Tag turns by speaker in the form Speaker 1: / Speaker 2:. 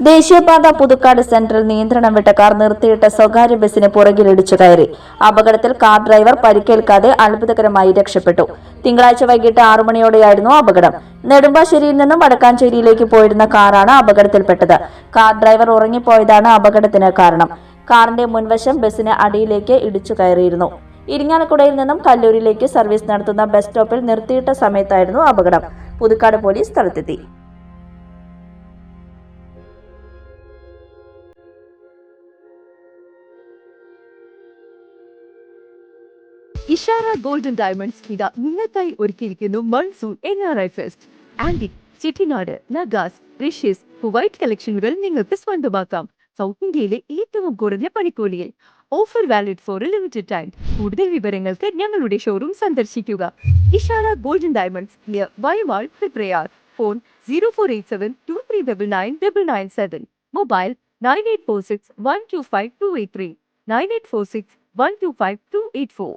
Speaker 1: ദേശീയപാത പുതുക്കാട് സെന്ററിൽ നിയന്ത്രണം വിട്ട കാർ നിർത്തിയിട്ട സ്വകാര്യ ബസിന് പുറകിലിടിച്ചു കയറി. അപകടത്തിൽ കാർ ഡ്രൈവർ പരിക്കേൽക്കാതെ അത്ഭുതകരമായി രക്ഷപ്പെട്ടു. തിങ്കളാഴ്ച വൈകിട്ട് ആറു മണിയോടെയായിരുന്നു അപകടം. നെടുമ്പാശ്ശേരിയിൽ നിന്നും വടക്കാഞ്ചേരിയിലേക്ക് പോയിരുന്ന കാറാണ് അപകടത്തിൽപ്പെട്ടത്. കാർ ഡ്രൈവർ ഉറങ്ങിപ്പോയതാണ് അപകടത്തിന് കാരണം. കാറിന്റെ മുൻവശം ബസിന് അടിയിലേക്ക് ഇടിച്ചു കയറിയിരുന്നു. ഇരിങ്ങാലക്കുടയിൽ നിന്നും കല്ലൂരിലേക്ക് സർവീസ് നടത്തുന്ന ബസ് സ്റ്റോപ്പിൽ നിർത്തിയിട്ട സമയത്തായിരുന്നു അപകടം. പുതുക്കാട് പോലീസ് സ്ഥലത്തെത്തി.
Speaker 2: ഇഷാര ഗോൾഡൻ ഡയമണ്ട്സ് ഇതാ നിങ്ങൾക്കായി ഒരുക്കിയിരിക്കുന്നു monsoon N R I fest antique Chettinad നഗാസ് റിഷ്യസ് white കളക്ഷനുകൾ നിങ്ങൾക്ക് സ്വന്തമാക്കാം. സൗത്ത് ഇന്ത്യയിലെ ഏറ്റവും കുറഞ്ഞ പണിക്കൂലിയിൽ. Offer valid for limited time കൂടുതൽ വിവരങ്ങൾക്ക് ഞങ്ങളുടെ ഷോറൂം സന്ദർശിക്കുക. Ishara golden diamonds near വയവാൾ Prayar phone zero four eight seven two three double nine double nine seven mobile nine eight four six one two five two eight three nine eight four six one two five two eight four